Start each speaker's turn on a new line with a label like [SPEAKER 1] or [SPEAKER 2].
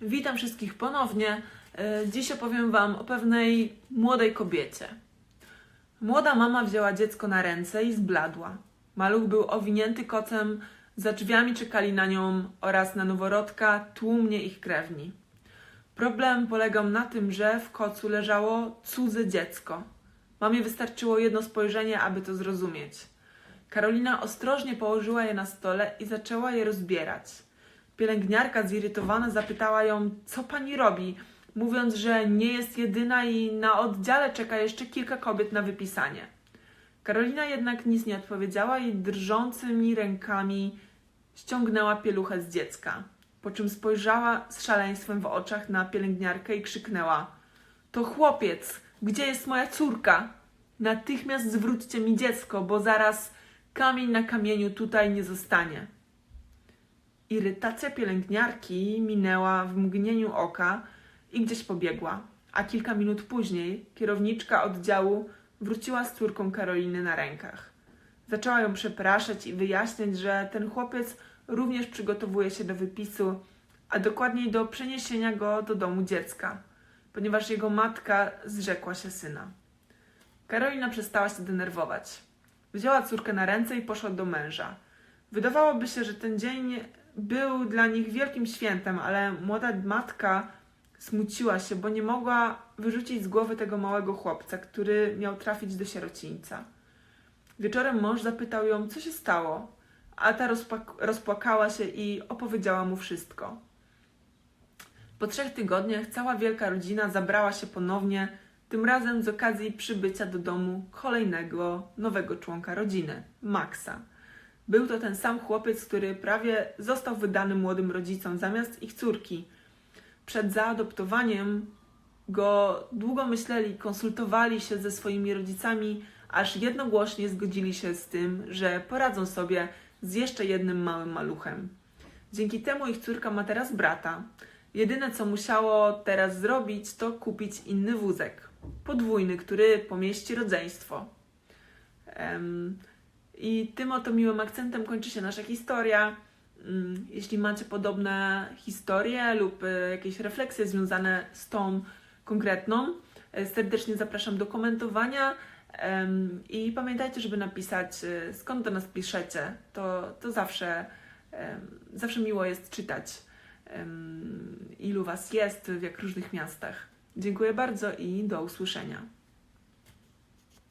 [SPEAKER 1] Witam wszystkich ponownie. E, Dziś opowiem Wam o pewnej młodej kobiecie. Młoda mama wzięła dziecko na ręce i zbladła. Maluch był owinięty kocem, za drzwiami czekali na nią oraz na noworodka tłumnie ich krewni. Problem polegał na tym, że w kocu leżało cudze dziecko. Mamie wystarczyło jedno spojrzenie, aby to zrozumieć. Karolina ostrożnie położyła je na stole i zaczęła je rozbierać. Pielęgniarka zirytowana zapytała ją, co pani robi, mówiąc, że nie jest jedyna i na oddziale czeka jeszcze kilka kobiet na wypisanie. Karolina jednak nic nie odpowiedziała i drżącymi rękami ściągnęła pieluchę z dziecka, po czym spojrzała z szaleństwem w oczach na pielęgniarkę i krzyknęła: To chłopiec, gdzie jest moja córka? Natychmiast zwróćcie mi dziecko, bo zaraz kamień na kamieniu tutaj nie zostanie. Irytacja pielęgniarki minęła w mgnieniu oka i gdzieś pobiegła, a kilka minut później kierowniczka oddziału wróciła z córką Karoliny na rękach. Zaczęła ją przepraszać i wyjaśniać, że ten chłopiec również przygotowuje się do wypisu, a dokładniej do przeniesienia go do domu dziecka, ponieważ jego matka zrzekła się syna. Karolina przestała się denerwować. Wzięła córkę na ręce i poszła do męża. Wydawałoby się, że ten dzień był dla nich wielkim świętem, ale młoda matka smuciła się, bo nie mogła wyrzucić z głowy tego małego chłopca, który miał trafić do sierocińca. Wieczorem mąż zapytał ją, co się stało, a ta rozpłakała się i opowiedziała mu wszystko. Po trzech tygodniach cała wielka rodzina zabrała się ponownie, tym razem z okazji przybycia do domu kolejnego nowego członka rodziny, Maxa. Był to ten sam chłopiec, który prawie został wydany młodym rodzicom zamiast ich córki. Przed zaadoptowaniem go długo myśleli, konsultowali się ze swoimi rodzicami, aż jednogłośnie zgodzili się z tym, że poradzą sobie z jeszcze jednym małym maluchem. Dzięki temu ich córka ma teraz brata. Jedyne co musiało teraz zrobić, to kupić inny wózek. Podwójny, który pomieści rodzeństwo. Em, I tym oto miłym akcentem kończy się nasza historia. Mm, Jeśli macie podobne historie lub e, jakieś refleksje związane z tą konkretną, e, serdecznie zapraszam do komentowania. I pamiętajcie, żeby napisać, e, skąd do nas piszecie. To, to zawsze, zawsze miło jest czytać, ilu Was jest, w jak różnych miastach. Dziękuję bardzo i do usłyszenia.